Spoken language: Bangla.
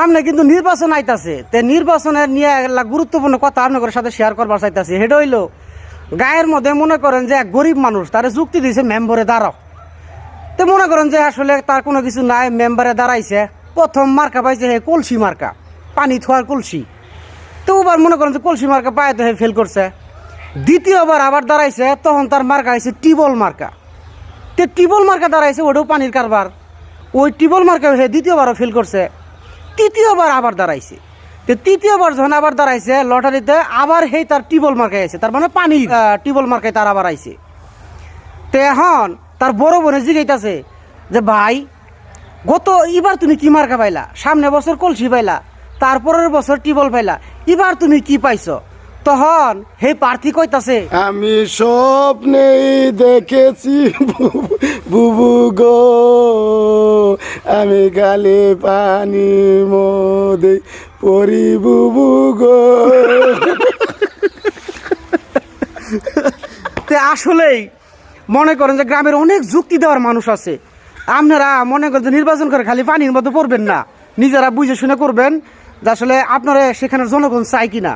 সামনে কিন্তু নির্বাচন আইতাছে। তে নির্বাচনের নিয়ে গুরুত্বপূর্ণ কথা আপনাদের সাথে শেয়ার করবার চাইতাছি। সেটা হইল, গায়ের মধ্যে মনে করেন যে এক গরিব মানুষ, তার যুক্তি দিয়েছে মেম্বরে দাঁড়াও। তো মনে করেন যে আসলে তার কোনো কিছু নাই, মেম্বারে দাঁড়াইছে। প্রথম মার্কা পাইছে হে কলসি মার্কা, পানি থোয়ার কলসি। তো ওবার মনে করেন যে কলসি মার্কা পায়ে তো হে ফেল করছে। দ্বিতীয়বার আবার দাঁড়াইছে, তখন তার মার্কা হয়েছে টিবল মার্কা। তে টিবল মার্কা দাঁড়াইছে ওটাও পানির কারবার। ওই টিবল মার্কা হে দ্বিতীয়বারও ফেল করছে। তৃতীয়বার আবার দাঁড়াইছে। তো তৃতীয়বার যখন আবার দাঁড়াইছে, লটারিতে আবার সেই তার টিবল মার্কায় আছে তার মানে পানি টিবল মার্কায় তার আবার আইছে। তো এখন তার বড় বোনে জিগাইতাছে যে, ভাই, গত এবার তুমি কি মার্কা পাইলা? সামনে বছর কলসি পাইলা, তারপরের বছর টিবল পাইলা, এবার তুমি কি পাইছো? তখন হে প্রার্থী কইতাছে, আমি স্বপ্নেই দেখেছি বুবু গো আমি গালে পানি মোদে পরি গো। তে আসলেই মনে করেন যে গ্রামের অনেক যুক্তি দেওয়ার মানুষ আছে। আপনারা মনে করেন যে নির্বাচন করে খালি পানির মধ্যে পড়বেন না। নিজেরা বুঝে শুনে করবেন যে আসলে আপনারা সেখানে জনগণ চাই কিনা।